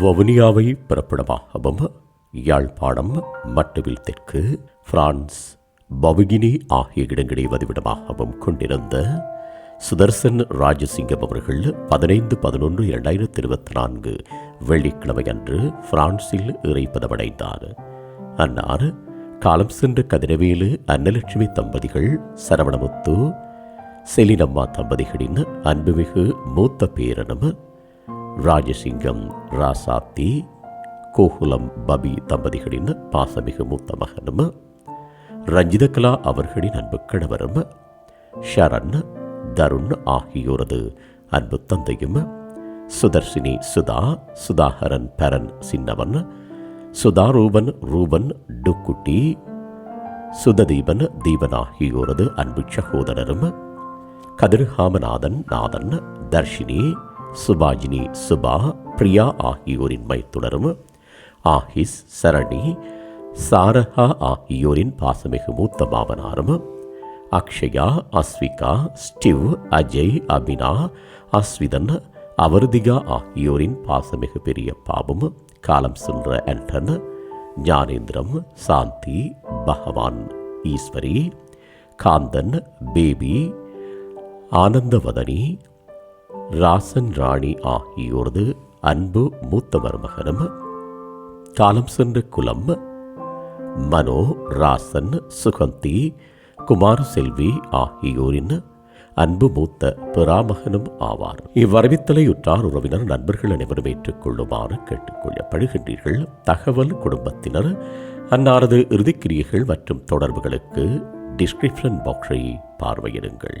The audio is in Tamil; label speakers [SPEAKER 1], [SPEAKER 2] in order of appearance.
[SPEAKER 1] வவுனியாவை பிறப்பிடமாகவும் யாழ்ப்பாணம் மட்டுவில் தெற்கு பிரான்ஸ் பவுகினி ஆகிய இடங்களை வதிவிடமாகவும் கொண்டிருந்த சுதர்சன் ராஜசிங்கம் அவர்கள் பதினைந்து பதினொன்று இரண்டாயிரத்தி இருபத்தி நான்கு வெள்ளிக்கிழமை அன்று பிரான்சில் இறைப்பதமடைந்தார். அன்னார் காலம் சென்ற கதிரவேலு அன்னலட்சுமி தம்பதிகள் சரவணமுத்து செலினம்மா தம்பதிகளின் அன்புமிகு மூத்த பேரனும் ராஜசிங்கம் ராசாத்தி கோகுலம் பபி தம்பதிகளின் பாசமிகு மூத்த மகனும் ரஞ்சிதகலா அவர்களின் அன்பு கணவரும் ஷரண் தருண் ஆகியோரது அன்பு தந்தையும் சுதர்சினி சுதா சுதாகரன் பரன் சின்னவன் சுதா ரூபன் ரூபன் டுக்குட்டி சுததீபன் தீபன் ஆகியோரது அன்பு சகோதரரும் கதிர்காமநாதன் நாதன் தர்ஷினி சுபாஜினி சுபா பிரியா ஆகியோரின் மைத்துணரும் ஆஹிஸ் சரணி சாரஹா ஆகியோரின் பாசமிகு மூத்த மாமனாரும் அக்ஷயா அஸ்விகா ஸ்டிவ் அஜய் அபினா அஸ்விதன் அவர்திகா ஆகியோரின் பாசமிகு பெரிய பாவம் காலம் சென்ற ஆண்டன் ஞானேந்திரம் சாந்தி பகவான் ஈஸ்வரி காந்தன் பேபி ஆனந்தவதனி ராசன் ராணி ஆகியோரது அன்பு மூத்த மருமகனும் காலம் சென்ற குலம் மனோ ராசன் சுகந்தி குமார செல்வி ஆகியோரின் அன்பு மூத்த பிராமகனும் ஆவார். இவ்வரவித்தலை உற்றார் உறவினர் நண்பர்கள் அனைவரும் ஏற்றுக்கொள்ளுமாறு கேட்டுக்கொள்ளப்படுகின்றீர்கள் தகவல் குடும்பத்தினர் அன்னாரது இறுதிக்கிரியைகள் மற்றும் தொடர்புகளுக்கு டிஸ்கிரிப்ஷன் பாக்ஸை பார்வையிடுங்கள்.